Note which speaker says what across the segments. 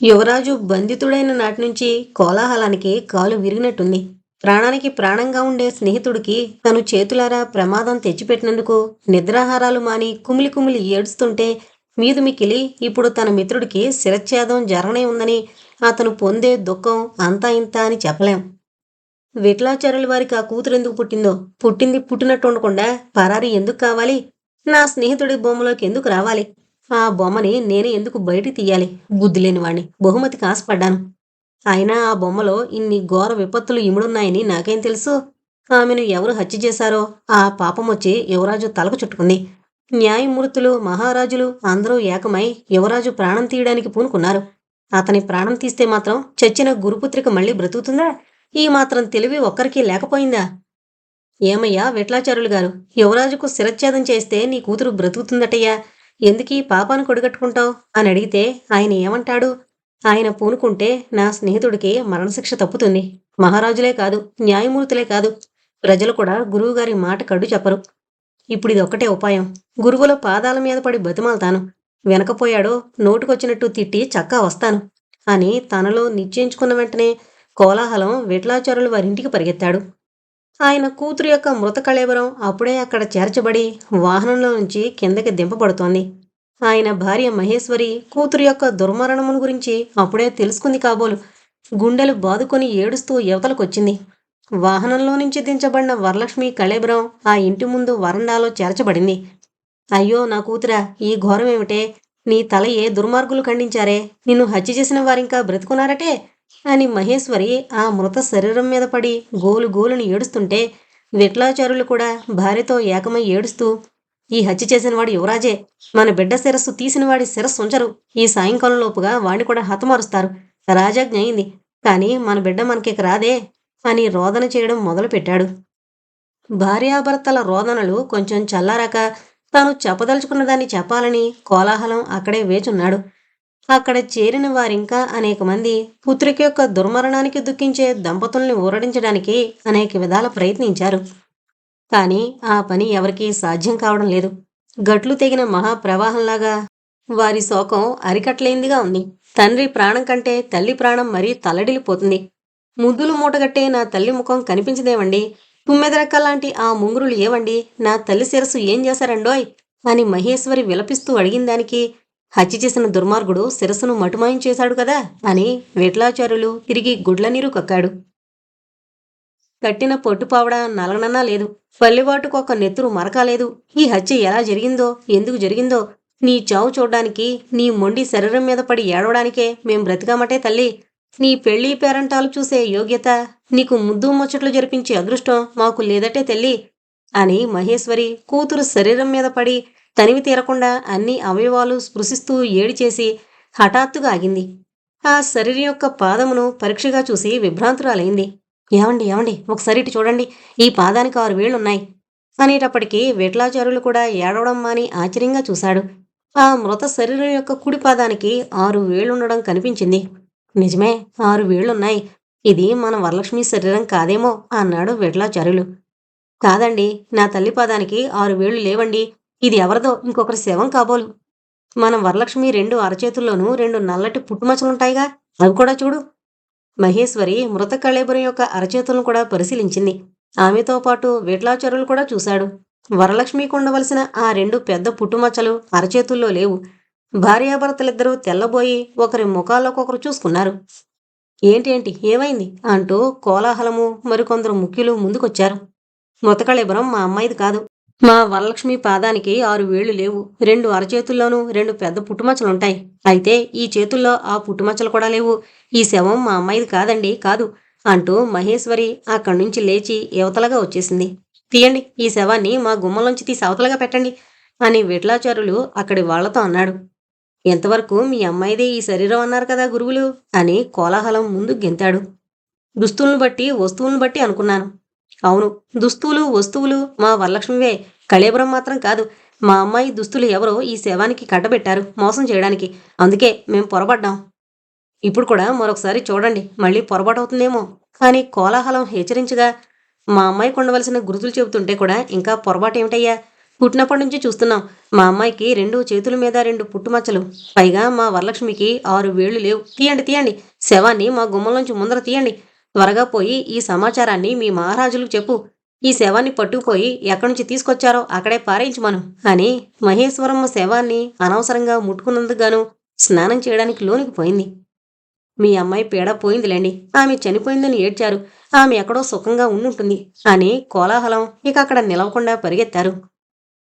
Speaker 1: యువరాజు బంధితుడైన నాటి నుంచి కోలాహలానికి కాలు విరిగినట్టుంది. ప్రాణానికి ప్రాణంగా ఉండే స్నేహితుడికి తను చేతులారా ప్రమాదం తెచ్చిపెట్టినందుకు నిద్రాహారాలు మాని కుమిలి కుమిలి ఏడుస్తుంటే మీదు మిక్కిలి ఇప్పుడు తన మిత్రుడికి శిరచ్ఛేదం జరగనే ఉందని అతను పొందే దుఃఖం అంతా ఇంత అని చెప్పలేం. విఠలాచార్యుల వారికి ఆ కూతురు ఎందుకు పుట్టిందో? పుట్టింది పుట్టినట్టు ఉండకుండా పరారి ఎందుకు కావాలి? నా స్నేహితుడి బొమ్మలోకి ఎందుకు రావాలి? ఆ బొమ్మని నేనే ఎందుకు బయటికి తీయాలి? బుద్ధి లేని వాణ్ణి బహుమతికి ఆశపడ్డాను అయినా ఆ బొమ్మలో ఇన్ని ఘోర విపత్తులు ఇముడున్నాయని నాకేం తెలుసు? ఆమెను ఎవరు హత్య చేశారో? ఆ పాపం వచ్చి యువరాజు తలకు చుట్టుకుంది. న్యాయమూర్తులు మహారాజులు అందరూ ఏకమై యువరాజు ప్రాణం తీయడానికి పూనుకున్నారు. అతని ప్రాణం తీస్తే మాత్రం చచ్చిన గురుపుత్రిక మళ్ళీ బ్రతుకుతుందా? ఈ మాత్రం తెలివి ఒక్కరికి లేకపోయిందా? ఏమయ్యా విట్లాచారులు గారు యువరాజుకు శిరచ్ఛేదం చేస్తే నీ కూతురు బ్రతుకుతుందటయ్యా. ఎందుకీ పాపాను కొడిగట్టుకుంటావు? అని అడిగితే ఆయన ఏమంటాడు? ఆయన పూనుకుంటే నా స్నేహితుడికి మరణశిక్ష తప్పుతుంది. మహారాజులే కాదు న్యాయమూర్తులే కాదు ప్రజలు కూడా గురువుగారి మాట కడ్డు చెప్పరు. ఇప్పుడు ఇది ఒక్కటే ఉపాయం. గురువుల పాదాల మీద పడి బతిమాలతాను. వెనకపోయాడో నోటుకొచ్చినట్టు తిట్టి చక్కా వస్తాను అని తనలో నిశ్చయించుకున్న వెంటనే కోలాహలం విఠలాచారులు వారింటికి పరిగెత్తాడు. ఆయన కూతురు యొక్క మృత కళేబరం అప్పుడే అక్కడ చేర్చబడి వాహనంలో నుంచి కిందకి దింపబడుతోంది. ఆయన భార్య మహేశ్వరి కూతురు యొక్క దుర్మరణమును గురించి అప్పుడే తెలుసుకుంది కాబోలు. గుండెలు బాదుకొని ఏడుస్తూ యువతలకొచ్చింది. వాహనంలో నుంచి దించబడిన వరలక్ష్మి కళేబరం ఆ ఇంటి ముందు వరండాలో చేర్చబడింది. అయ్యో నా కూతురా ఈ ఘోరమేమిటే? నీ తల ఏ దుర్మార్గులు ఖండించారే? నిన్ను హత్య చేసిన వారింకా బ్రతుకున్నారటే? అని మహేశ్వరి ఆ మృత శరీరం మీద పడి గోలు గోలుని ఏడుస్తుంటే విట్లాచారులు కూడా భార్యతో ఏకమై ఏడుస్తూ ఈ హత్య చేసినవాడు యువరాజే. మన బిడ్డ శిరస్సు తీసినవాడి శిరస్సు ఉంచరు. ఈ సాయంకాలం లోపుగా వాణ్ణి కూడా హతమారుస్తారు. రాజాజ్ఞ అయింది. కానీ మన బిడ్డ మనకిక రాదే అని రోదన చేయడం మొదలుపెట్టాడు. భార్యాభర్తల రోదనలు కొంచెం చల్లారాక తాను చెప్పదలుచుకున్న దాన్ని చెప్పాలని కోలాహలం అక్కడే వేచున్నాడు. అక్కడ చేరిన వారింకా అనేక మంది పుత్రిక యొక్క దుర్మరణానికి దుఃఖించే దంపతుల్ని ఊరడించడానికి అనేక విధాల ప్రయత్నించారు. కానీ ఆ పని ఎవరికీ సాధ్యం కావడం లేదు. గట్లు తెగిన మహాప్రవాహంలాగా వారి శోకం అరికట్లేందిగా ఉంది. తండ్రి ప్రాణం కంటే తల్లి ప్రాణం మరీ తల్లడిల్లిపోతుంది. ముద్దులు మూటగట్టే నా తల్లి ముఖం కనిపించదేవండి. తుమ్మెదరక్క లాంటి ఆ ముంగురులు ఏవండి? నా తల్లి శిరస్సు ఏం చేశారండోయ్? అని మహేశ్వరి విలపిస్తూ అడిగిన దానికి హత్య చేసిన దుర్మార్గుడు శిరస్సును మటుమాయం చేశాడు కదా అని విఠలాచార్యులు తిరిగి గుడ్ల నీరు కక్కాడు. కట్టిన పొట్టుపావడ నలగనన్నా లేదు. పల్లెవాటుకు ఒక నెత్తురు మరకాలేదు. ఈ హత్య ఎలా జరిగిందో ఎందుకు జరిగిందో నీ చావు చూడ్డానికి నీ మొండి శరీరం మీద పడి ఏడవడానికే మేం బ్రతికామటే తల్లి. నీ పెళ్ళి పేరంటాలు చూసే యోగ్యత నీకు ముద్దు ముచ్చట్లు జరిపించే అదృష్టం మాకు లేదటే తల్లి అని మహేశ్వరి కూతురు శరీరం మీద పడి తనివి తీరకుండా అన్ని అవయవాలు స్పృశిస్తూ ఏడి చేసి హఠాత్తుగా ఆగింది. ఆ శరీరం యొక్క పాదమును పరీక్షగా చూసి విభ్రాంతురాలైంది. ఏమండి ఏమండి? ఒకసారి ఇటు చూడండి. ఈ పాదానికి ఆరు వేళ్ళున్నాయి అనేటప్పటికీ విఠలాచారులు కూడా ఏడవడం మాని ఆశ్చర్యంగా చూశాడు. ఆ మృత శరీరం యొక్క కుడి పాదానికి ఆరు వేళ్ళుండడం కనిపించింది. నిజమే ఆరు వేళ్ళున్నాయి ఇది మన వరలక్ష్మి శరీరం కాదేమో అన్నాడు విఠలాచార్యులు కాదండి నా తల్లి పాదానికి ఆరు వేళ్ళు లేవండి. ఇది ఎవరిదో ఇంకొకరి శవం కాబోలు. మన వరలక్ష్మి రెండు అరచేతుల్లోనూ రెండు నల్లటి పుట్టుమచ్చలుంటాయిగా. అవి కూడా చూడు. మహేశ్వరి మృత కళేబరం యొక్క అరచేతులను కూడా పరిశీలించింది. ఆమెతో పాటు విఠలాచారులు కూడా చూశాడు. వరలక్ష్మికి ఉండవలసిన ఆ రెండు పెద్ద పుట్టుమచ్చలు అరచేతుల్లో లేవు. భార్యాభర్తలిద్దరూ తెల్లబోయి ఒకరి ముఖాల్లోకొకరు చూసుకున్నారు. ఏంటేంటి? ఏమైంది? అంటూ కోలాహలము మరికొందరు ముఖ్యులు ముందుకొచ్చారు. మృతకళేబురం మా అమ్మాయిది కాదు. మా వరలక్ష్మి పాదానికి ఆరు వేళ్ళు లేవు. రెండు అరచేతుల్లోనూ రెండు పెద్ద పుట్టుమచ్చలుంటాయి. అయితే ఈ చేతుల్లో ఆ పుట్టుమచ్చలు కూడా లేవు. ఈ శవం మా అమ్మాయిది కాదండి కాదు అంటూ మహేశ్వరి అక్కడి నుంచి లేచి యువతలగా వచ్చేసింది. తీయండి ఈ శవాన్ని మా గుమ్మలోంచి తీసి అవతలగా పెట్టండి అని విట్లాచారులు అక్కడి వాళ్ళతో అన్నాడు. ఎంతవరకు మీ అమ్మాయిదే ఈ శరీరం అన్నారు కదా గురువులు అని కోలాహలం ముందు గెంతాడు. దుస్తులను బట్టి వస్తువులను బట్టి అనుకున్నాను. అవును దుస్తులు వస్తువులు మా వరలక్ష్మివే. కళేబురం మాత్రం కాదు మా అమ్మాయి దుస్తులు ఎవరో ఈ శవానికి కట్టబెట్టారు మోసం చేయడానికి. అందుకే మేం పొరపడ్డాం ఇప్పుడు కూడా మరొకసారి చూడండి మళ్ళీ పొరపాటు అవుతుందేమో కానీ కోలాహలం హెచ్చరించగా మా అమ్మాయికి ఉండవలసిన గుర్తులు చెబుతుంటే కూడా ఇంకా పొరపాటు ఏమిటయ్యా పుట్టినప్పటి నుంచి చూస్తున్నాం మా అమ్మాయికి రెండు చేతుల మీద రెండు పుట్టుమచ్చలు. పైగా మా వరలక్ష్మికి ఆరు వేళ్ళు లేవు. తీయండి తీయండి శవాన్ని మా గుమ్మలోంచి ముందర తీయండి. త్వరగా పోయి ఈ సమాచారాన్ని మీ మహారాజులకు చెప్పు. ఈ శవాన్ని పట్టుకుపోయి ఎక్కడి నుంచి తీసుకొచ్చారో అక్కడే పారేయించమను అని మహేశ్వరమ్మ శవాన్ని అనవసరంగా ముట్టుకున్నందుకుగాను స్నానం చేయడానికి లోనికి పోయింది. మీ అమ్మాయి పీడ పోయిందిలేండి. ఆమె చనిపోయిందని ఏడ్చారు. ఆమె ఎక్కడో సుఖంగా ఉండుంటుంది అని కోలాహలం ఇక అక్కడ నిలవకుండా పరిగెత్తారు.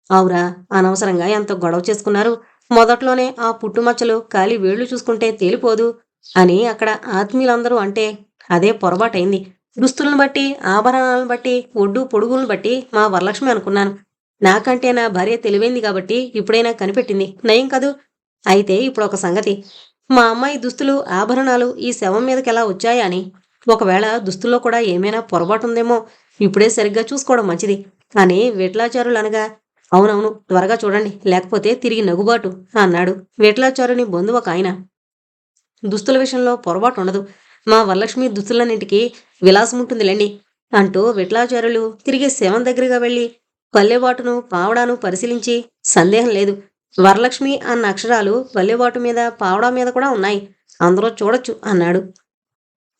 Speaker 1: అవురా అనవసరంగా ఎంత గొడవ చేసుకున్నారు. మొదట్లోనే ఆ పుట్టుమచ్చలు కాలి వేళ్ళు చూసుకుంటే తేలిపోదు అని అక్కడ ఆత్మీయులందరూ అంటే అదే పొరపాటైంది దుస్తులను బట్టి ఆభరణాలను బట్టి ఒడ్డు పొడుగులను బట్టి మా వరలక్ష్మి అనుకున్నాను. నాకంటే నా భార్య తెలివైంది కాబట్టి ఇప్పుడైనా కనిపెట్టింది. నయం కదూ? అయితే ఇప్పుడు ఒక సంగతి. మా అమ్మాయి దుస్తులు ఆభరణాలు ఈ శవం మీదకి ఎలా వచ్చాయా అని. ఒకవేళ దుస్తుల్లో కూడా ఏమైనా పొరపాటు ఉందేమో ఇప్పుడే సరిగ్గా చూసుకోవడం మంచిది. అని విట్లాచారులు అనగా అవునవును త్వరగా చూడండి. లేకపోతే తిరిగి నగుబాటు అన్నాడు విట్లాచారుని బంధువు ఒక ఆయన. దుస్తుల విషయంలో పొరపాటు ఉండదు. మా వరలక్ష్మి దుస్తులన్నింటికి విలాసం ఉంటుందిలేండి అంటూ విట్లాచారులు తిరిగి శవం దగ్గరగా వెళ్ళి పల్లెవాటును పావడాను పరిశీలించి సందేహం లేదు. వరలక్ష్మి అన్న అక్షరాలు పల్లెవాటు మీద పావడా మీద కూడా ఉన్నాయి. అందరూ చూడొచ్చు అన్నాడు.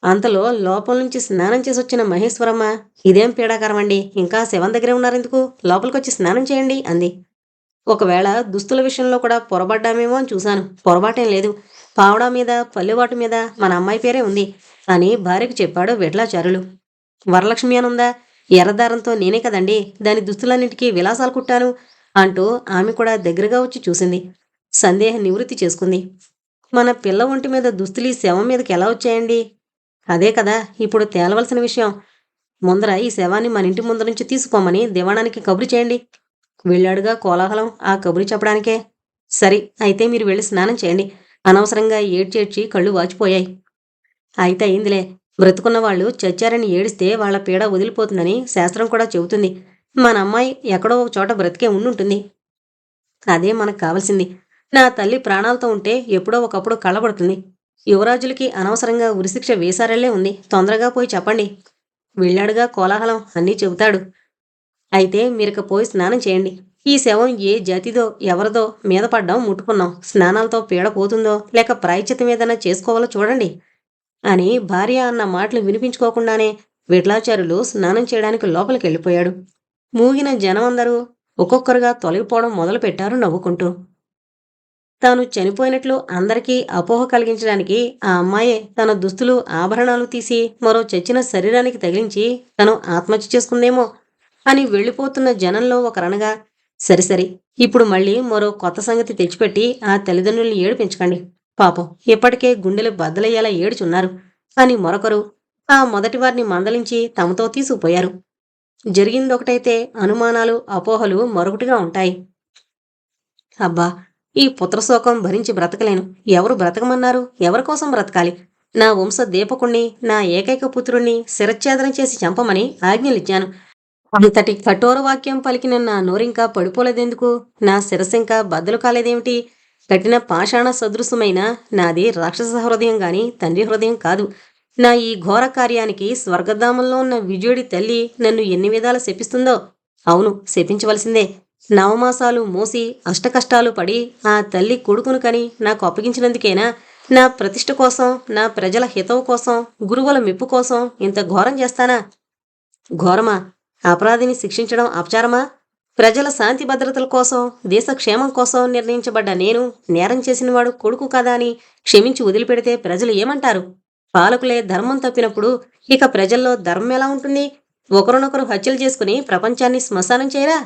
Speaker 1: అంతలో లోపల నుంచి స్నానం చేసి వచ్చిన మహేశ్వరమ్మ ఇదేం పీడాకరమండి ఇంకా శవం దగ్గరే ఉన్నారెందుకు? లోపలికొచ్చి స్నానం చేయండి అంది. ఒకవేళ దుస్తుల విషయంలో కూడా పొరబడ్డామేమో అని చూశాను. పొరపాటేం లేదు. పావడా మీద పల్లెవాటు మీద మన అమ్మాయి పేరే ఉంది. అని భార్యకు చెప్పాడు విడ్లాచారులు. వరలక్ష్మి అనుందా? ఎర్రదారంతో నేనే కదండి. దాని దుస్తులన్నింటికీ విలాసాలు కుట్టాను అంటూ ఆమె కూడా దగ్గరగా వచ్చి చూసింది. సందేహ నివృత్తి చేసుకుంది. మన పిల్ల ఒంటి మీద దుస్తులు ఈ శవం మీదకి ఎలా వచ్చాయండి? అదే కదా ఇప్పుడు తేలవలసిన విషయం. ముందర ఈ శవాన్ని మన ఇంటి ముందర నుంచి తీసుకోమని దివాణానికి కబురు చేయండి. వెళ్ళాడుగా కోలాహలం ఆ కబురు చెప్పడానికే. సరే అయితే మీరు వెళ్ళి స్నానం చేయండి. అనవసరంగా ఏడ్చేడ్చి కళ్ళు వాచిపోయాయి. అయితే అయిందిలే. బ్రతుకున్న వాళ్ళు చచ్చారని ఏడిస్తే వాళ్ళ పీడ వదిలిపోతుందని శాస్త్రం కూడా చెబుతుంది. మన అమ్మాయి ఎక్కడో ఒక చోట బ్రతికే ఉండుంటుంది. అదే మనకు కావాల్సింది. నా తల్లి ప్రాణాలతో ఉంటే ఎప్పుడో ఒకప్పుడు కళ్ళబడుతుంది యువరాజులకి అనవసరంగా ఉరిశిక్ష వేశారల్లే ఉంది. తొందరగా పోయి చెప్పండి. వెళ్ళాడుగా కోలాహలం అన్నీ చెబుతాడు. అయితే మీరిక పోయి స్నానం చేయండి. ఈ శవం ఏ జాతిదో ఎవరిదో మీద పడ్డాం ముట్టుకున్నాం. స్నానాలతో పీడ పోతుందో లేక ప్రాయచితం ఏదైనా చేసుకోవాలో చూడండి అని భార్య అన్న మాటలు వినిపించుకోకుండానే విఠలాచారులు స్నానం చేయడానికి లోపలికి వెళ్ళిపోయాడు. మూగిన జనం అందరూ ఒక్కొక్కరుగా తొలగిపోవడం మొదలుపెట్టారు నవ్వుకుంటూ. తాను చనిపోయినట్లు అందరికీ అపోహ కలిగించడానికి ఆ అమ్మాయే తన దుస్తులు ఆభరణాలు తీసి మరో చచ్చిన శరీరానికి తగిలించి తను ఆత్మహత్య చేసుకుందేమో అని వెళ్ళిపోతున్న జనంలో ఒకరనగా సరిసరి ఇప్పుడు మళ్ళీ మరో కొత్త సంగతి తెచ్చిపెట్టి ఆ తల్లిదండ్రుల్ని ఏడిపించకండి. పాపం ఇప్పటికే గుండెలు బద్దలయ్యేలా ఏడుచున్నారు. అని మరొకరు ఆ మొదటి వారిని మందలించి తమతో తీసుకుపోయారు. జరిగిందొకటైతే అనుమానాలు అపోహలు మరొకటిగా ఉంటాయి. అబ్బా ఈ పుత్రశోకం భరించి బ్రతకలేను. ఎవరు బ్రతకమన్నారు? ఎవరి కోసం బ్రతకాలి? నా వంశ దీపకుణ్ణి నా ఏకైక పుత్రుణ్ణి శిరచ్ఛేదనం చేసి చంపమని ఆజ్ఞలిచ్చాను. అంతటి కఠోర వాక్యం పలికిన నా నోరింకా పడిపోలేదెందుకు? నా శిరసింకా బద్దలు కాలేదేమిటి? కఠిన పాషాణ సదృశమైన నాది రాక్షస హృదయం గాని తండ్రి హృదయం కాదు. నా ఈ ఘోర కార్యానికి స్వర్గధామంలో ఉన్న విజయుడి తల్లి నన్ను ఎన్ని విధాలు శపిస్తుందో అవును శపించవలసిందే. నవమాసాలు మోసి అష్టకష్టాలు పడి ఆ తల్లి కొడుకును కని నాకు అప్పగించినందుకేనా? నా ప్రతిష్ట కోసం నా ప్రజల హితవు కోసం గురువుల మెప్పు కోసం ఇంత ఘోరం చేస్తానా? ఘోరమా? అపరాధిని శిక్షించడం అపచారమా? ప్రజల శాంతి భద్రతల కోసం దేశ క్షేమం కోసం నిర్ణయించబడ్డ నేను నేరం చేసినవాడు కొడుకు కదా అని క్షమించి వదిలిపెడితే ప్రజలు ఏమంటారు? పాలకులే ధర్మం తప్పినప్పుడు ఇక ప్రజల్లో ధర్మం ఎలా ఉంటుంది? ఒకరినొకరు హత్యలు చేసుకుని ప్రపంచాన్ని శ్మశానం చేయరా?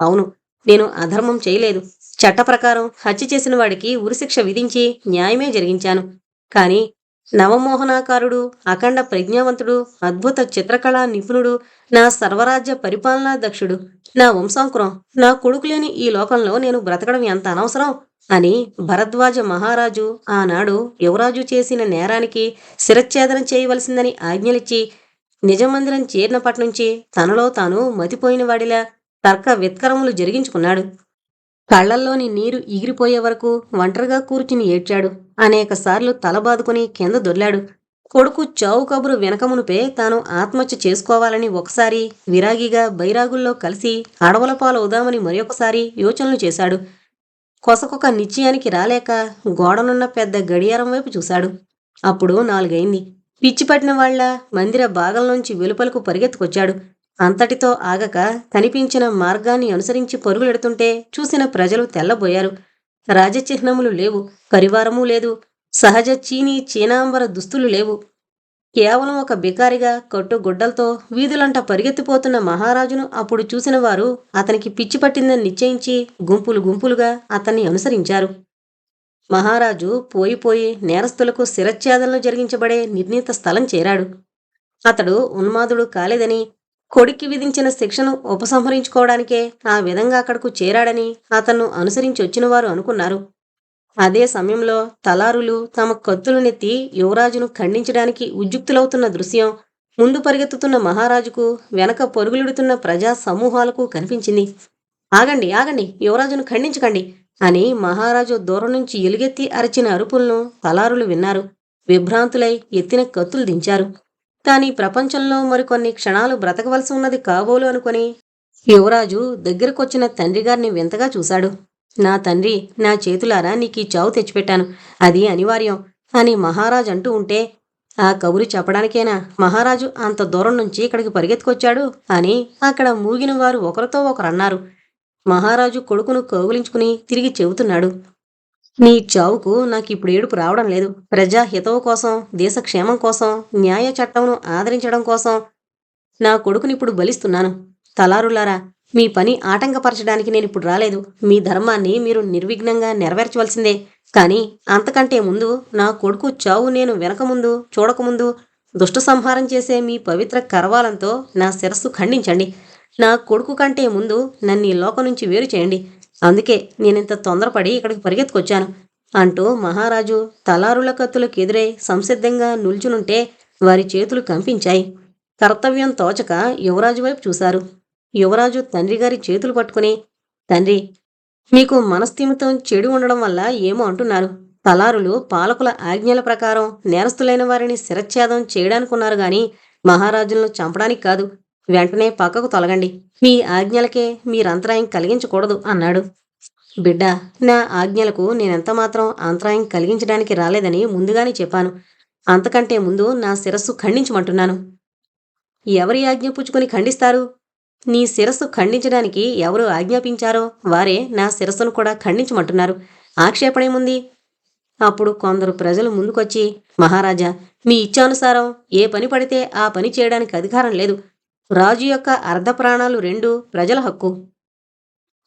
Speaker 1: అవును నేను అధర్మం చేయలేదు. చట్ట ప్రకారం హత్య చేసిన వాడికి ఉరిశిక్ష విధించి న్యాయమే జరిగించాను. కానీ నవమోహనాకారుడు అఖండ ప్రజ్ఞావంతుడు అద్భుత చిత్రకళా నిపుణుడు నా సర్వరాజ్య పరిపాలనా దక్షుడు. నా వంశాంకురం నా కొడుకు లేని ఈ లోకంలో నేను బ్రతకడం ఎంత అనవసరం? అని భరద్వాజ మహారాజు ఆనాడు యువరాజు చేసిన నేరానికి శిరచ్ఛేదనం చేయవలసిందని ఆజ్ఞలిచ్చి నిజమందిరం చేరినప్పటి నుంచి తనలో తాను మతిపోయిన వాడిలా తర్క విత్కరములు జరిగించుకున్నాడు. కళ్ళల్లోని నీరు ఎగిరిపోయే వరకు ఒంటరిగా కూర్చుని ఏడ్చాడు. అనేకసార్లు తలబాదుకుని కింద దొర్లాడు. కొడుకు చావు కబురు వెనకమునుపే తాను ఆత్మహత్య చేసుకోవాలని ఒకసారి విరాగిగా బైరాగుల్లో కలిసి అడవుల పాలవుదామని మరొకసారి యోచనలు చేశాడు. కొసకొక నిశ్చయానికి రాలేక గోడనున్న పెద్ద గడియారం వైపు చూశాడు. అప్పుడు నాలుగైంది. పిచ్చిపట్టిన వాళ్ళ మందిర భాగంలోంచి వెలుపలకు పరిగెత్తుకొచ్చాడు. అంతటితో ఆగక కనిపించిన మార్గాన్ని అనుసరించి పరుగులెడుతుంటే చూసిన ప్రజలు తెల్లబోయారు. రాజచిహ్నములు లేవు కరివారము లేదు. సహజ చీనీ చీనాంబర దుస్తులు లేవు. కేవలం ఒక బికారిగా కట్టు గుడ్డలతో వీధులంట పరిగెత్తిపోతున్న మహారాజును అప్పుడు చూసిన వారు అతనికి పిచ్చి పట్టిందని నిశ్చయించి గుంపులు గుంపులుగా అతన్ని అనుసరించారు. మహారాజు పోయిపోయి నేరస్తులకు శిరచ్ఛేదనలు జరిగించబడే నిర్ణీత స్థలం చేరాడు. అతడు ఉన్మాదుడు కాలేదని కొడుక్కి విధించిన శిక్షను ఉపసంహరించుకోవడానికే ఆ విధంగా అక్కడకు చేరాడని అతన్ను అనుసరించి వచ్చిన వారు అనుకున్నారు. అదే సమయంలో తలారులు తమ కత్తులు నెత్తి యువరాజును ఖండించడానికి ఉద్యుక్తులవుతున్న దృశ్యం ముందు పరిగెత్తుతున్న మహారాజుకు వెనక పరుగులుడుతున్న ప్రజా సమూహాలకు కనిపించింది. ఆగండి ఆగండి యువరాజును ఖండించకండి అని మహారాజు దూరం నుంచి ఎలుగెత్తి అరచిన అరుపులను తలారులు విన్నారు. విభ్రాంతులై ఎత్తిన కత్తులు దించారు. కానీ ప్రపంచంలో మరికొన్ని క్షణాలు బ్రతకవలసి ఉన్నది కాబోలు అనుకొని యువరాజు దగ్గరకొచ్చిన తండ్రిగారిని వింతగా చూశాడు. నా తండ్రి నా చేతులారా నీకు ఈ చావు తెచ్చిపెట్టాను. అది అనివార్యం అని మహారాజు అంటూ ఉంటే ఆ కబురు చెప్పడానికేనా? మహారాజు అంత దూరం నుంచి ఇక్కడికి పరిగెత్తుకొచ్చాడు అని అక్కడ మూగిన వారు ఒకరితో ఒకరు అన్నారు. మహారాజు కొడుకును కౌగులించుకుని తిరిగి చెబుతున్నాడు. నీ చావుకు నాకు ఇప్పుడు ఏడుపు రావడం లేదు. ప్రజా హితవు కోసం దేశక్షేమం కోసం న్యాయ చట్టంను ఆదరించడం కోసం నా కొడుకుని ఇప్పుడు బలిస్తున్నాను. తలారులారా మీ పని ఆటంకపరచడానికి నేను ఇప్పుడు రాలేదు. మీ ధర్మాన్ని మీరు నిర్విఘ్నంగా నెరవేర్చవలసిందే. కానీ అంతకంటే ముందు నా కొడుకు చావు నేను వెనకముందు చూడకముందు దుష్ట సంహారం చేసే మీ పవిత్ర కరవాలంతో నా శిరస్సు ఖండించండి. నా కొడుకు కంటే ముందు నన్ను ఈ లోకం నుంచి వేరు చేయండి. అందుకే నేనింత తొందరపడి ఇక్కడికి పరిగెత్తుకొచ్చాను అంటూ మహారాజు తలారుల కత్తులకు ఎదురై సంసిద్ధంగా నిల్చునుంటే వారి చేతులు కంపించాయి. కర్తవ్యం తోచక యువరాజు వైపు చూశారు. యువరాజు తండ్రి గారి చేతులు పట్టుకుని తండ్రి మీకు మనస్థిమితం చెడు ఉండడం వల్ల ఏమో అంటున్నారు. తలారులు పాలకుల ఆజ్ఞల ప్రకారం నేరస్తులైన వారిని శిరచ్ఛేదం చేయడానికున్నారు గాని మహారాజులను చంపడానికి కాదు. వెంటనే పక్కకు తొలగండి. మీ ఆజ్ఞలకే మీరంతరాయం కలిగించకూడదు అన్నాడు. బిడ్డ నా ఆజ్ఞలకు నేనెంత మాత్రం అంతరాయం కలిగించడానికి రాలేదని ముందుగానే చెప్పాను. అంతకంటే ముందు నా శిరస్సు ఖండించమంటున్నాను. ఎవరి ఆజ్ఞ పుచ్చుకొని ఖండిస్తారు? నీ శిరస్సు ఖండించడానికి ఎవరు ఆజ్ఞాపించారో వారే నా శిరస్సును కూడా ఖండించమంటున్నారు. ఆక్షేపణేముంది అప్పుడు కొందరు ప్రజలు ముందుకొచ్చి మహారాజా మీ ఇచ్చానుసారం ఏ పని పడితే ఆ పని చేయడానికి అధికారం లేదు. రాజు యొక్క అర్ధ ప్రాణాలు రెండు ప్రజల హక్కు.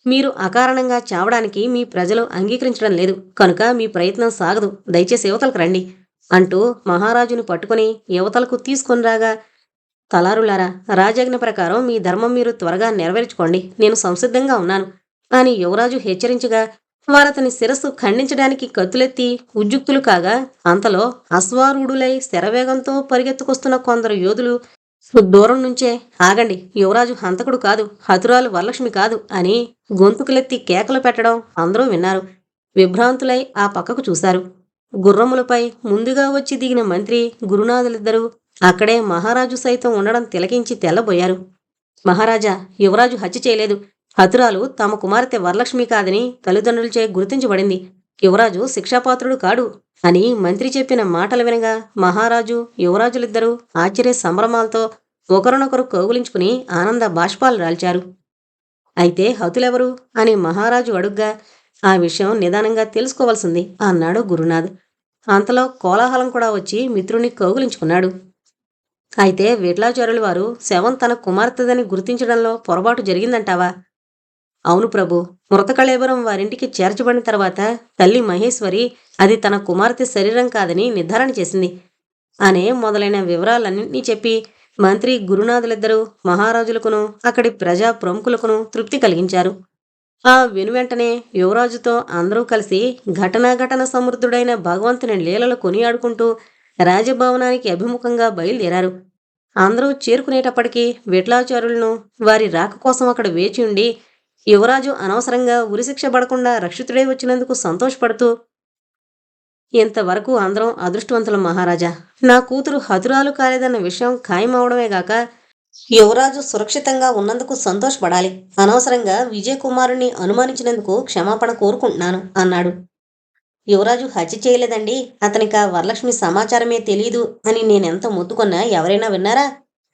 Speaker 1: మీరు అకారణంగా చావడానికి మీ ప్రజలు అంగీకరించడం లేదు. కనుక మీ ప్రయత్నం సాగదు. దయచేసి యువతలకు రండి. అంటూ మహారాజును పట్టుకుని యువతలకు తీసుకొని రాగా తలారులారా రాజాజ్ఞ ప్రకారం మీ ధర్మం మీరు త్వరగా నెరవేర్చుకోండి. నేను సంసిద్ధంగా ఉన్నాను. అని యువరాజు హెచ్చరించగా వారతని శిరస్సు ఖండించడానికి కత్తులెత్తి ఉద్యుక్తులు కాగా అంతలో అశ్వారూఢులై శరవేగంతో పరిగెత్తుకొస్తున్న కొందరు యోధులు దూరం నుంచే ఆగండి యువరాజు హంతకుడు కాదు హతురాలు వరలక్ష్మి కాదు అని గొంతుకులెత్తి కేకలు పెట్టడం అందరూ విన్నారు. విభ్రాంతులై ఆ పక్కకు చూశారు. గుర్రములపై ముందుగా వచ్చి దిగిన మంత్రి గురునాథులిద్దరూ అక్కడే మహారాజు సైతం ఉండడం తిలకించి తెల్లబోయారు. మహారాజా యువరాజు హత్య చేయలేదు. హతురాలు తమ కుమార్తె వరలక్ష్మి కాదని తల్లిదండ్రులచే గుర్తించబడింది. యువరాజు శిక్షాపాత్రుడు కాడు. అని మంత్రి చెప్పిన మాటలు వినగా మహారాజు యువరాజులిద్దరూ ఆశ్చర్య సంభ్రమాలతో ఒకరినొకరు కౌగులించుకుని ఆనంద బాష్పాలు రాల్చారు. అయితే హతులెవరు? అని మహారాజు అడుగ్గా ఆ విషయం నిదానంగా తెలుసుకోవాల్సింది అన్నాడు గురునాథ్. అంతలో కోలాహలం కూడా వచ్చి మిత్రుని కౌగులించుకున్నాడు. అయితే విట్లాచారులు వారు శవం తన కుమార్తెదని గుర్తించడంలో పొరపాటు జరిగిందంటావా? అవును ప్రభు. మృతకళేబరం వారింటికి చేర్చబడిన తర్వాత తల్లి మహేశ్వరి అది తన కుమార్తె శరీరం కాదని నిర్ధారణ చేసింది. అనే మొదలైన వివరాలన్నింటినీ చెప్పి మంత్రి గురునాథులిద్దరూ మహారాజులకును అక్కడి ప్రజా ప్రముఖులకును తృప్తి కలిగించారు. ఆ వెనువెంటనే యువరాజుతో అందరూ కలిసి ఘటనాఘటన సమృద్ధుడైన భగవంతుని లీలలు కొనియాడుకుంటూ రాజభవనానికి అభిముఖంగా బయలుదేరారు. అందరూ చేరుకునేటప్పటికీ విట్లాచారులను వారి రాక కోసం అక్కడ వేచి ఉండి యువరాజు అనవసరంగా ఉరిశిక్ష పడకుండా రక్షితుడై వచ్చినందుకు సంతోషపడుతూ ఇంతవరకు అందరం అదృష్టవంతులం మహారాజా. నా కూతురు హతురాలు కాలేదన్న విషయం ఖాయమవడమే గాక యువరాజు సురక్షితంగా ఉన్నందుకు సంతోషపడాలి. అనవసరంగా విజయ్ అనుమానించినందుకు క్షమాపణ కోరుకుంటున్నాను అన్నాడు. యువరాజు హత్య చేయలేదండి. అతనికి ఆ వరలక్ష్మి సమాచారమే తెలియదు అని నేనెంత ముద్దుకున్నా ఎవరైనా విన్నారా?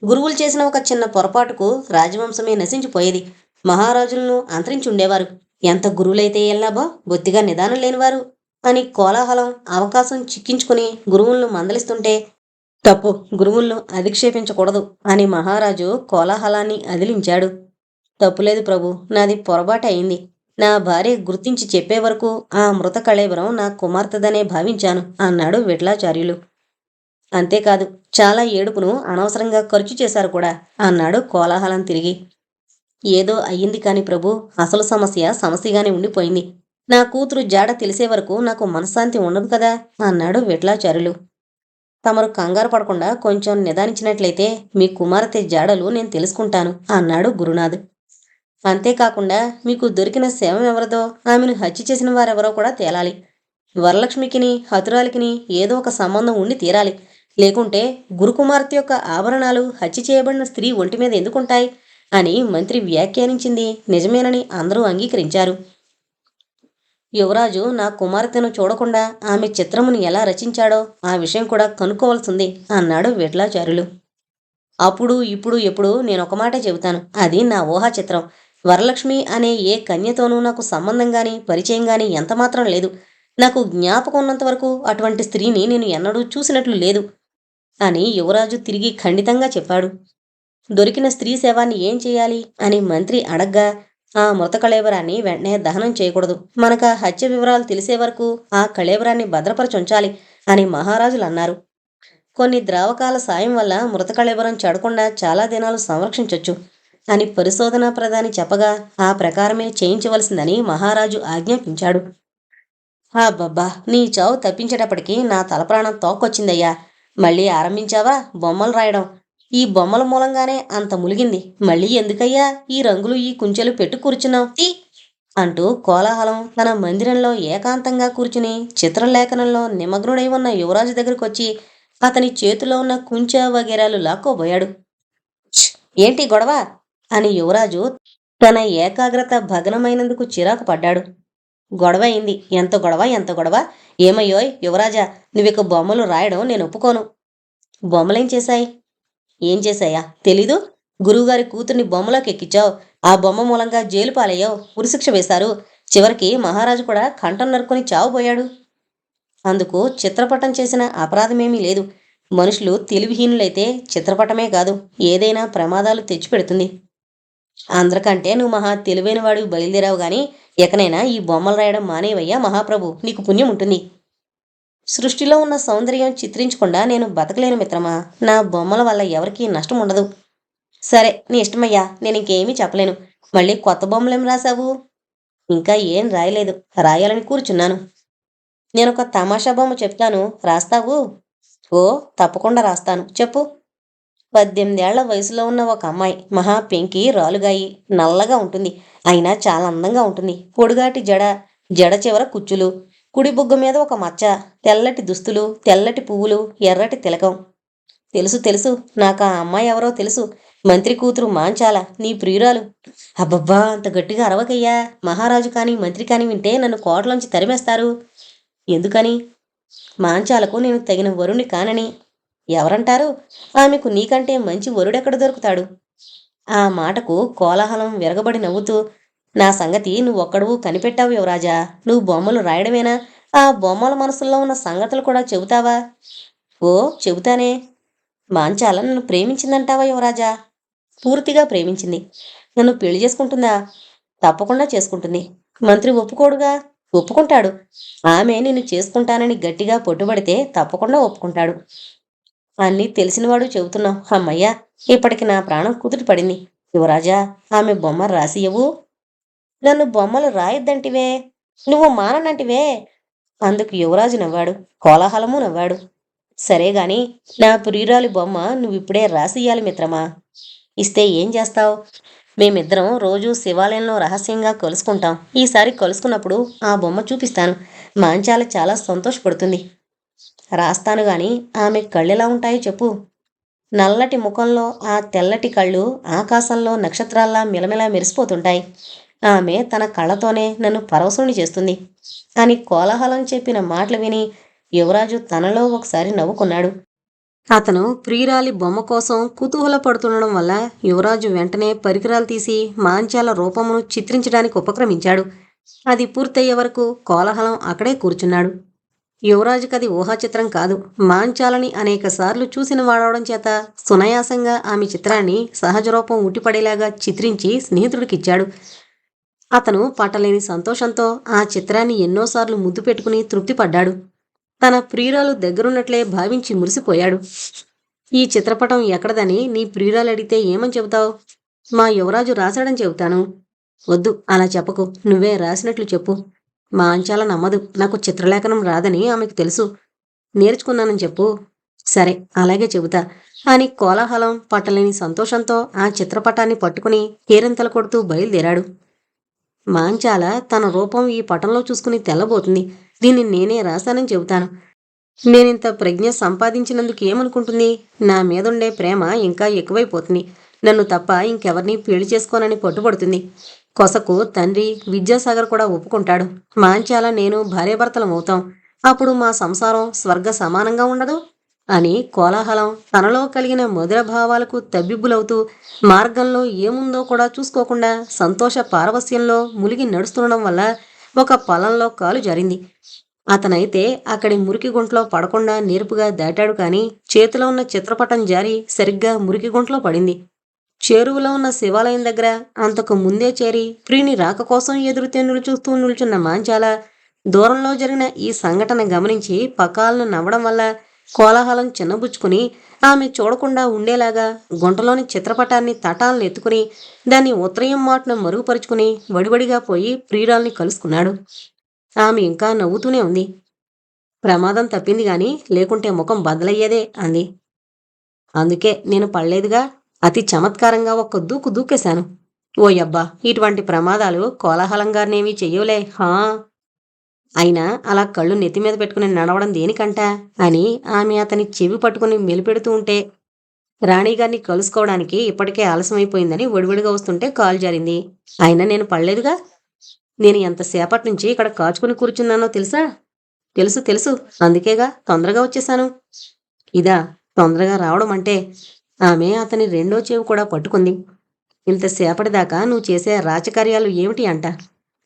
Speaker 1: గురువులు చేసిన ఒక చిన్న పొరపాటుకు రాజవంశమే నశించిపోయేది. మహారాజులను అంతరించి ఉండేవారు ఎంత గురువులైతే ఎల్లాబో బొత్తిగా నిదానం లేనివారు అని కోలాహలం అవకాశం చిక్కించుకుని గురువులను మందలిస్తుంటే తప్పు గురువులను అధిక్షేపించకూడదు అని మహారాజు కోలాహలాన్ని అదిలించాడు. తప్పులేదు ప్రభు నాది పొరపాటు అయింది. నా భార్య గుర్తించి చెప్పే వరకు ఆ మృత కళేబరం నా కుమార్తెదనే భావించాను అన్నాడు విఠలాచార్యులు. అంతేకాదు చాలా ఏడుపును అనవసరంగా ఖర్చు చేశారు కూడా అన్నాడు కోలాహలం తిరిగి. ఏదో అయ్యింది కాని ప్రభు అసలు సమస్య సమస్యగానే ఉండిపోయింది. నా కూతురు జాడ తెలిసే వరకు నాకు మనశ్శాంతి ఉండదు కదా? అన్నాడు విట్లాచారులు. తమరు కంగారు పడకుండా కొంచెం నిదానించినట్లయితే మీ కుమార్తె జాడలు నేను తెలుసుకుంటాను అన్నాడు గురునాథ్. అంతేకాకుండా మీకు దొరికిన శవం ఎవరిదో ఆమెను హత్య చేసిన వారెవరో కూడా తేలాలి. వరలక్ష్మికిని హతురాలికిని ఏదో ఒక సంబంధం ఉండి తీరాలి. లేకుంటే గురుకుమార్తె యొక్క ఆభరణాలు హత్య చేయబడిన స్త్రీ ఒంటి మీద ఎందుకుంటాయి? అని మంత్రి వ్యాఖ్యానించింది. నిజమేనని అందరూ అంగీకరించారు. యువరాజు నా కుమార్తెను చూడకుండా ఆమె చిత్రమును ఎలా రచించాడో ఆ విషయం కూడా కనుక్కోవాల్సింది అన్నాడు విట్లాచార్యులు. అప్పుడు ఇప్పుడు ఎప్పుడు నేను ఒక మాట చెబుతాను. అది నా ఊహా చిత్రం వరలక్ష్మి అనే ఏ కన్యతోనూ నాకు సంబంధం కానీ పరిచయం కానీ ఎంతమాత్రం లేదు. నాకు జ్ఞాపకం ఉన్నంత వరకు అటువంటి స్త్రీని నేను ఎన్నడూ చూసినట్లు లేదు అని యువరాజు తిరిగి ఖండితంగా చెప్పాడు. దొరికిన స్త్రీ శవాన్ని ఏం చేయాలి అని మంత్రి అడగ్గా ఆ మృత కళేబరాన్ని వెంటనే దహనం చేయకూడదు. మనకు హత్య వివరాలు తెలిసే వరకు ఆ కళేబరాన్ని భద్రపరచుంచాలి అని మహారాజులు అన్నారు. కొన్ని ద్రావకాల సాయం వల్ల మృత కళేబరం చెడకుండా చాలా దినాలు సంరక్షించవచ్చు అని పరిశోధనా ప్రధాని చెప్పగా ఆ ప్రకారమే చేయించవలసిందని మహారాజు ఆజ్ఞాపించాడు. అబ్బబ్బా నీ చావు తప్పించేటప్పటికీ నా తలప్రాణం తోక్కొచ్చిందయ్యా. మళ్ళీ ఆరంభించావా? బొమ్మలు రాయడం. ఈ బొమ్మల మూలంగానే అంత ములిగింది. మళ్ళీ ఎందుకయ్యా? ఈ రంగులు ఈ కుంచెలు పెట్టు కూర్చున్నావు. తీ అంటూ కోలాహలం తన మందిరంలో ఏకాంతంగా కూర్చుని చిత్రలేఖనంలో నిమగ్నుడై ఉన్న యువరాజు దగ్గరకొచ్చి అతని చేతిలో ఉన్న కుంచె వగేరాలు లాక్కోబోయాడు. ఏంటి గొడవ? అని యువరాజు తన ఏకాగ్రత భగ్నమైనందుకు చిరాకు పడ్డాడు. గొడవ అయింది. ఎంత గొడవ? ఎంత గొడవ? ఏమయ్యోయ్ యువరాజా నువ్విక బొమ్మలు రాయడం నేను ఒప్పుకోను. బొమ్మలేం చేశాయి? ఏం చేశాయా? తెలీదు. గురువుగారి కూతుర్ని బొమ్మలోకి ఎక్కించావు. ఆ బొమ్మ మూలంగా జైలు పాలయ్యావు. ఉరిశిక్ష వేశారు. చివరికి మహారాజు కూడా కంఠం నరుకొని చావుపోయాడు అందుకు చిత్రపటం చేసిన అపరాధమేమీ లేదు. మనుషులు తెలివిహీనులైతే చిత్రపటమే కాదు ఏదైనా ప్రమాదాలు తెచ్చిపెడుతుంది అందరికంటే నువ్వు మహా తెలివైన వాడు బయలుదేరావు గాని ఎకనైనా ఈ బొమ్మలు రాయడం మానేవయ్యా మహాప్రభు? నీకు పుణ్యం ఉంటుంది. సృష్టిలో ఉన్న సౌందర్యం చిత్రించకుండా నేను బతకలేను మిత్రమా? నా బొమ్మల వల్ల ఎవరికీ నష్టం ఉండదు. సరే నీ ఇష్టమయ్యా నేను ఇంకేమీ చెప్పలేను. మళ్ళీ కొత్త బొమ్మలేం రాశావు? ఇంకా ఏం రాయలేదు. రాయాలని కూర్చున్నాను. నేను ఒక తమాషా బొమ్మ చెప్తాను. రాస్తావు? ఓ తప్పకుండా రాస్తాను. చెప్పు. పద్దెనిమిదేళ్ళ వయసులో ఉన్న ఒక అమ్మాయి మహా పెంకి రాలుగాయి. నల్లగా ఉంటుంది. అయినా చాలా అందంగా ఉంటుంది. పొడుగాటి జడ జడ చివర కుచ్చులు. కుడి బుగ్గ మీద ఒక మచ్చ తెల్లటి దుస్తులు తెల్లటి పువ్వులు ఎర్రటి తిలకం. తెలుసు తెలుసు నాకు ఆ అమ్మాయి ఎవరో తెలుసు. మంత్రి కూతురు మాంచాల నీ ప్రియురాలు. అబ్బబ్బా అంత గట్టిగా అరవకయ్యా. మహారాజు కానీ మంత్రి కానీ వింటే నన్ను కోటలోంచి తరిమేస్తారు. ఎందుకని? మాంచాలకు నేను తగిన వరుణ్ణి కానని. ఎవరంటారు? ఆమెకు నీకంటే మంచి వరుడెక్కడ దొరుకుతాడు? ఆ మాటకు కోలాహలం విరగబడి నవ్వుతూ నా సంగతి నువ్వు ఒక్కడవు కనిపెట్టావు యువరాజా. నువ్వు బొమ్మలు రాయడమేనా? ఆ బొమ్మల మనసుల్లో ఉన్న సంగతులు కూడా చెబుతావా? ఓ చెబుతానే. మాంచాల నన్ను ప్రేమించిందంటావా యువరాజా? పూర్తిగా ప్రేమించింది. నన్ను పెళ్ళి చేసుకుంటుందా? తప్పకుండా చేసుకుంటుంది. మంత్రి ఒప్పుకోడుగా? ఒప్పుకుంటాడు. ఆమె నిన్ను చేసుకుంటానని గట్టిగా పట్టుబడితే తప్పకుండా ఒప్పుకుంటాడు. అన్నీ తెలిసినవాడు చెబుతున్నావు. అమ్మయ్యా ఇప్పటికి నా ప్రాణం కుదుటి పడింది. యువరాజా ఆమె బొమ్మ రాసియవు నన్ను బొమ్మలు రాయొద్దంటివే నువ్వు మాననంటివే. అందుకు యువరాజు నవ్వాడు కోలాహలము నవ్వాడు. సరే గాని నా ప్రియురాలి బొమ్మ నువ్విప్పుడే రాసియ్యాలి మిత్రమా? ఇస్తే ఏం చేస్తావు? మేమిద్దరం రోజు శివాలయంలో రహస్యంగా కలుసుకుంటాం. ఈసారి కలుసుకున్నప్పుడు ఆ బొమ్మ చూపిస్తాను. మాంచాల చాలా సంతోషపడుతుంది. రాస్తాను గాని ఆమె కళ్ళెలా ఉంటాయో చెప్పు. నల్లటి ముఖంలో ఆ తెల్లటి కళ్ళు ఆకాశంలో నక్షత్రాల్లా మిలమిలా మెరిసిపోతుంటాయి. ఆమె తన కళ్ళతోనే నన్ను పరవశుని చేస్తుంది. అని కోలాహలం చెప్పిన మాటలు విని యువరాజు తనలో ఒకసారి నవ్వుకున్నాడు. అతను ప్రియురాలి బొమ్మ కోసం కుతూహలపడుతుండడం వల్ల యువరాజు వెంటనే పరికరాలు తీసి మాంచాల రూపమును చిత్రించడానికి ఉపక్రమించాడు. అది పూర్తయ్యే వరకు కోలాహలం అక్కడే కూర్చున్నాడు. యువరాజుకి అది ఊహాచిత్రం కాదు. మాంచాలని అనేకసార్లు చూసిన వాడవడం చేత సునాయాసంగా ఆమె చిత్రాన్ని సహజ రూపం ఉట్టిపడేలాగా చిత్రించి స్నేహితుడికిచ్చాడు. అతను పట్టలేని సంతోషంతో ఆ చిత్రాన్ని ఎన్నోసార్లు ముద్దు పెట్టుకుని తృప్తిపడ్డాడు. తన ప్రియురాలు దగ్గరున్నట్లే భావించి మురిసిపోయాడు. ఈ చిత్రపటం ఎక్కడదని నీ ప్రియురాలు అడిగితే ఏమని చెబుతావు? మా యువరాజు రాశాడని చెబుతాను. వద్దు అలా చెప్పకు. నువ్వే రాసినట్లు చెప్పు. మా అంచాల నమ్మదు. నాకు చిత్రలేఖనం రాదని ఆమెకు తెలుసు. నేర్చుకున్నానని చెప్పు. సరే అలాగే చెబుతా. అని కోలాహలం పట్టలేని సంతోషంతో ఆ చిత్రపటాన్ని పట్టుకుని కేరింతలు కొడుతూ బయలుదేరాడు. మాంచాల తన రూపం ఈ పటంలో చూసుకుని తెల్లబోతుంది. దీన్ని నేనే రాశానని చెబుతాను. నేనింత ప్రజ్ఞ సంపాదించినందుకు ఏమనుకుంటుంది? నా మీదుండే ప్రేమ ఇంకా ఎక్కువైపోతుంది. నన్ను తప్ప ఇంకెవరిని పెళ్ళి చేసుకోనని పట్టుబడుతుంది. కొసకు తండ్రి విద్యాసాగర్ కూడా ఒప్పుకుంటాడు. మాంచాల నేను భార్యాభర్తలం అవుతాం. అప్పుడు మా సంసారం స్వర్గ సమానంగా ఉండదు? అని కోలాహలం తనలో కలిగిన మధుర భావాలకు తబ్బిబ్బులవుతూ మార్గంలో ఏముందో కూడా చూసుకోకుండా సంతోష పారవస్యంలో ములిగి నడుస్తుండడం వల్ల ఒక పొలంలో కాలు జారింది. అతనైతే అక్కడి మురికి గుంట్లో పడకుండా నేర్పుగా దాటాడు కానీ చేతిలో ఉన్న చిత్రపటం జారి సరిగ్గా మురికి గుంట్లో పడింది. చేరువలో ఉన్న శివాలయం దగ్గర అంతకు ముందే చేరి ప్రియుని రాక కోసం ఎదురుతే నిలుచూస్తూ నిల్చున్న మాంచాల దూరంలో జరిగిన ఈ సంఘటన గమనించి పకాలను నవ్వడం వల్ల కోలాహలం చిన్నబుచ్చుకుని ఆమె చూడకుండా ఉండేలాగా గుంటలోని చిత్రపటాన్ని తటాలను ఎత్తుకుని దాన్ని ఉత్తరయం మాటను మరుగుపరుచుకుని వడివడిగా పోయి ప్రియురాల్ని కలుసుకున్నాడు. ఆమె ఇంకా నవ్వుతూనే ఉంది. ప్రమాదం తప్పింది గాని లేకుంటే ముఖం బదలయ్యేదే అంది. అందుకే నేను పడలేదుగా అతి చమత్కారంగా ఒక్క దూకు దూకేశాను. ఓ ఇటువంటి ప్రమాదాలు కోలాహలంగానేమీ చెయ్యవులే హా? అయినా అలా కళ్ళు నెత్తి మీద పెట్టుకుని నడవడం దేనికంట? అని ఆమె అతని చెవి పట్టుకుని మెలిపెడుతూ ఉంటే రాణిగారిని కలుసుకోవడానికి ఇప్పటికే ఆలస్యమైపోయిందని ఒడివిడిగా వస్తుంటే కాల్ జారింది. అయినా నేను పడలేదుగా? నేను ఎంతసేపటి నుంచి ఇక్కడ కాచుకుని కూర్చున్నానో తెలుసా? తెలుసు తెలుసు. అందుకేగా తొందరగా వచ్చేశాను. ఇదా తొందరగా రావడం అంటే ఆమె అతని రెండో చెవి కూడా పట్టుకుంది. ఇంతసేపటి దాకా నువ్వు చేసే రాజకార్యాలు ఏమిటి అంట?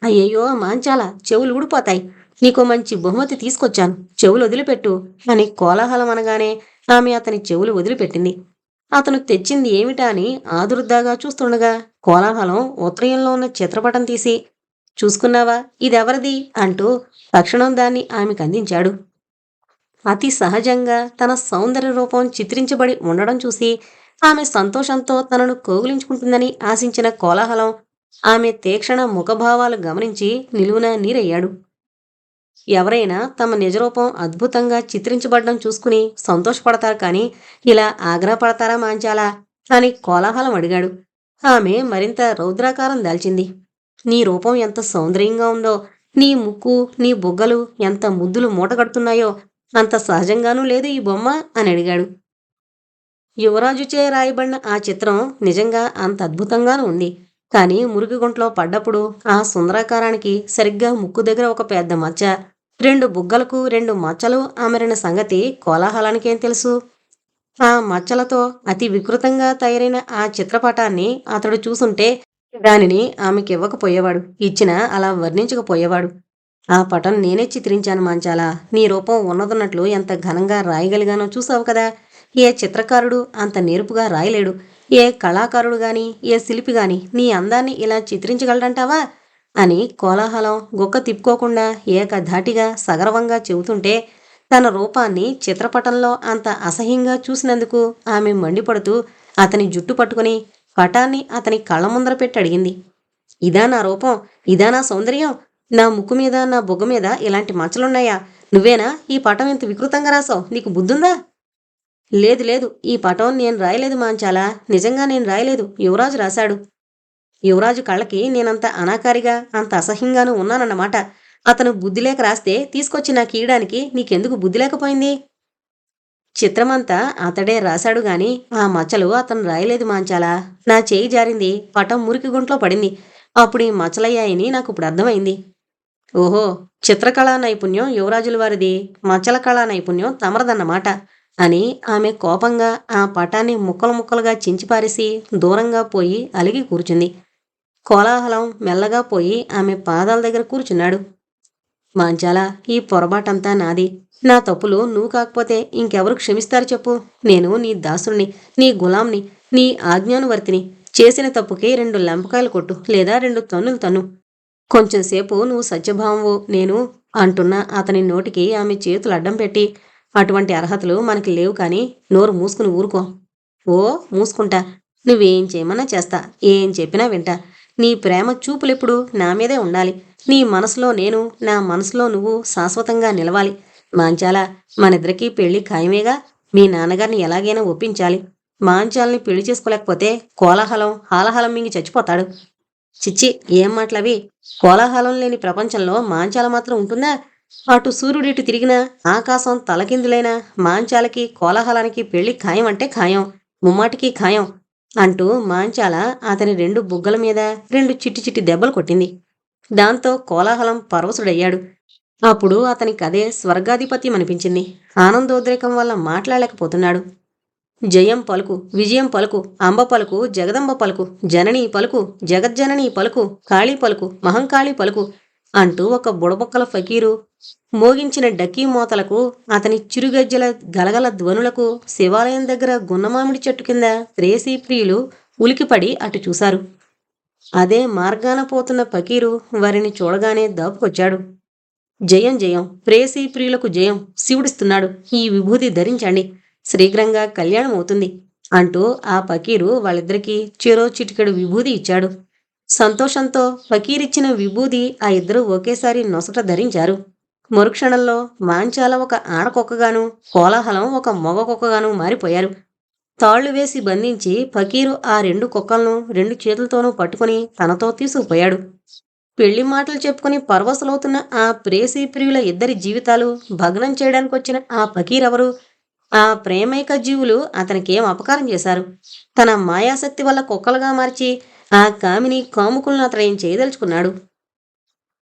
Speaker 1: అయ్యయ్యో మాంచాల చెవులు ఊడిపోతాయి. నీకో మంచి బహుమతి తీసుకొచ్చాను. చెవులు వదిలిపెట్టు. అని కోలాహలం అనగానే ఆమె అతని చెవులు వదిలిపెట్టింది. అతను తెచ్చింది ఏమిటా అని ఆదురుద్దాగా చూస్తుండగా కోలాహలం ఉత్తరయంలో ఉన్న చిత్రపటం తీసి చూసుకున్నావా? ఇదెవరిది? అంటూ తక్షణం దాన్ని ఆమెకు అందించాడు. అతి సహజంగా తన సౌందర్య రూపం చిత్రించబడి ఉండడం చూసి ఆమె సంతోషంతో తనను కోగులించుకుంటుందని ఆశించిన కోలాహలం ఆమె తీక్షణ ముఖభావాలు గమనించి నిలువున నీరయ్యాడు. ఎవరైనా తమ నిజరూపం అద్భుతంగా చిత్రించబడడం చూసుకుని సంతోషపడతారు కానీ ఇలా ఆగ్రహ పడతారా మాంచాలా అని కోలాహలం అడిగాడు. ఆమె మరింత రౌద్రాకారం దాల్చింది. నీ రూపం ఎంత సౌందర్యంగా ఉందో నీ ముక్కు నీ బుగ్గలు ఎంత ముద్దులు మూటగడుతున్నాయో అంత సహజంగానూ లేదు ఈ బొమ్మ అని అడిగాడు. యువరాజుచే రాయబడిన ఆ చిత్రం నిజంగా అంత అద్భుతంగానూ ఉంది. కానీ మురికి పడ్డప్పుడు ఆ సుందరాకారానికి సరిగ్గా ముక్కు దగ్గర ఒక పెద్ద మచ్చ. రెండు బుగ్గలకు రెండు మచ్చలు అమరిన సంగతి కోలాహలానికేం తెలుసు? ఆ మచ్చలతో అతి వికృతంగా తయారైన ఆ చిత్రపటాన్ని అతడు చూసుంటే దానిని ఆమెకి ఇవ్వకపోయేవాడు ఇచ్చినా అలా వర్ణించకపోయేవాడు. ఆ పటం నేనే చిత్రించాను మాంచాలా? నీ రూపం ఉన్నదన్నట్లు ఎంత ఘనంగా రాయగలిగానో చూసావు కదా? ఏ చిత్రకారుడు అంత నేర్పుగా రాయలేడు. ఏ కళాకారుడు గాని ఏ శిల్పి గాని నీ అందాన్ని ఇలా చిత్రించగలడంటావా? అని కోలాహలం గుక్క తిప్పుకోకుండా ఏకధాటిగా సగర్వంగా చెబుతుంటే తన రూపాన్ని చిత్రపటంలో అంత అసహ్యంగా చూసినందుకు ఆమె మండిపడుతూ అతని జుట్టు పట్టుకుని పటాన్ని అతని కళ్ళ ముందర పెట్టి అడిగింది. ఇదా నా రూపం? ఇదా నా సౌందర్యం? నా ముక్కు మీద నా బొగ్గ మీద ఇలాంటి మచ్చలున్నాయా నువ్వేనా? ఈ పటం ఇంత వికృతంగా రాసావు? నీకు బుద్ధుందా? లేదు లేదు. ఈ పటం నేను రాయలేదు మాంచాలా? నిజంగా నేను రాయలేదు. యువరాజు రాశాడు. యువరాజు కళ్ళకి నేనంత అనాకారిగా అంత అసహ్యంగానూ ఉన్నానన్నమాట. అతను బుద్ధి లేక రాస్తే తీసుకొచ్చి నాకు ఇయడానికి నీకెందుకు బుద్ధి లేకపోయింది? చిత్రమంతా అతడే రాశాడు గాని ఆ మచ్చలు అతను రాయలేదు మాంచాలా? నా చేయి జారింది. పటం మురికి గుంట్లో పడింది. అప్పుడు ఈ మచ్చలయ్యాయని నాకు ఇప్పుడు అర్థమైంది. ఓహో! చిత్రకళా నైపుణ్యం యువరాజుల వారిది. మచ్చల కళా నైపుణ్యం తమరదన్నమాట. అని ఆమె కోపంగా ఆ పటాన్ని ముక్కలు ముక్కలుగా చించిపారేసి దూరంగా పోయి అలిగి కూర్చుంది. కోలాహలం మెల్లగా పోయి ఆమె పాదాల దగ్గర కూర్చున్నాడు. మాంచాల ఈ పొరపాటంతా నాది. నా తప్పులు నువ్వు కాకపోతే ఇంకెవరు క్షమిస్తారు చెప్పు. నేను నీ దాసుని నీ గులాంని నీ ఆజ్ఞానువర్తిని. చేసిన తప్పుకి రెండు లంపకాయలు కొట్టు లేదా రెండు తన్నులు తన్ను. కొంచెంసేపు నువ్వు సత్యభావము నేను అంటున్న అతని నోటికి ఆమె చేతులు అడ్డం పెట్టి అటువంటి అర్హతలు మనకి లేవు కానీ నోరు మూసుకుని ఊరుకో. ఓ మూసుకుంటా. నువ్వేం చేయమన్నా చేస్తా. ఏం చెప్పినా వింటా. నీ ప్రేమ చూపులెప్పుడు నా మీదే ఉండాలి. నీ మనసులో నేను నా మనసులో నువ్వు శాశ్వతంగా నిలవాలి. మాంచాల మనిద్దరికీ పెళ్ళి ఖాయమేగా? మీ నాన్నగారిని ఎలాగైనా ఒప్పించాలి. మాంచాలని పెళ్ళి చేసుకోలేకపోతే కోలాహలం హాలహలం మింగి చచ్చిపోతాడు. చిచ్చి ఏం మాటలవి? కోలాహలం లేని ప్రపంచంలో మాంచాల మాత్రం ఉంటుందా? అటు సూర్యుడిటు తిరిగినా ఆకాశం తలకిందులైన మాంచాలకి కోలాహలానికి పెళ్ళి ఖాయం అంటే ఖాయం ముమ్మాటికి ఖాయం అంటూ మాంచాల అతని రెండు బుగ్గల మీద రెండు చిట్టి చిట్టి దెబ్బలు కొట్టింది. దాంతో కోలాహలం పరవశుడయ్యాడు. అప్పుడు అతనికి అదే స్వర్గాధిపత్యం అనిపించింది. ఆనందోద్రేకం వల్ల మాట్లాడలేకపోతున్నాడు. జయం పలుకు విజయం పలుకు అంబ పలుకు జగదంబ పలుకు జననీ పలుకు జగజ్జననీ పలుకు కాళీ పలుకు మహంకాళీ పలుకు అంటూ ఒక బుడబొక్కల ఫకీరు మోగించిన డకీ మోతలకు అతని చిరుగజ్జల గలగల ధ్వనులకు శివాలయం దగ్గర గున్నమామిడి చెట్టు కింద ప్రేసీ ప్రియులు ఉలికిపడి అటు చూశారు. అదే మార్గాన పోతున్న ఫకీరు వారిని చూడగానే దాపుకొచ్చాడు. జయం జయం ప్రేసీ ప్రియులకు జయం శివుడిస్తున్నాడు ఈ విభూతి ధరించండి శీఘ్రంగా కళ్యాణం అవుతుంది అంటూ ఆ పకీరు వాళ్ళిద్దరికీ చెరో చిటికెడు విభూది ఇచ్చాడు. సంతోషంతో ఫకీరిచ్చిన విభూది ఆ ఇద్దరూ ఒకేసారి నొసట ధరించారు. మరుక్షణంలో మాంచాల ఒక ఆడకొక్కగాను కోలాహలం ఒక మగ కుక్కగాను మారిపోయారు. తాళ్ళు వేసి బంధించి ఫకీరు ఆ రెండు కుక్కలను రెండు చేతులతోనూ పట్టుకుని తనతో తీసుకుపోయాడు. పెళ్ళి మాటలు చెప్పుకుని పరవశలవుతున్న ఆ ప్రేసీ ప్రియుల ఇద్దరి జీవితాలు భగ్నం చేయడానికి వచ్చిన ఆ ఫకీరెవరు? ఆ ప్రేమైక జీవులు అతనికేం అపకారం చేశారు? తన మాయాశక్తి వల్ల కుక్కలుగా మార్చి ఆ కామిని కాముకులను అతడేం చేయదలుచుకున్నాడు?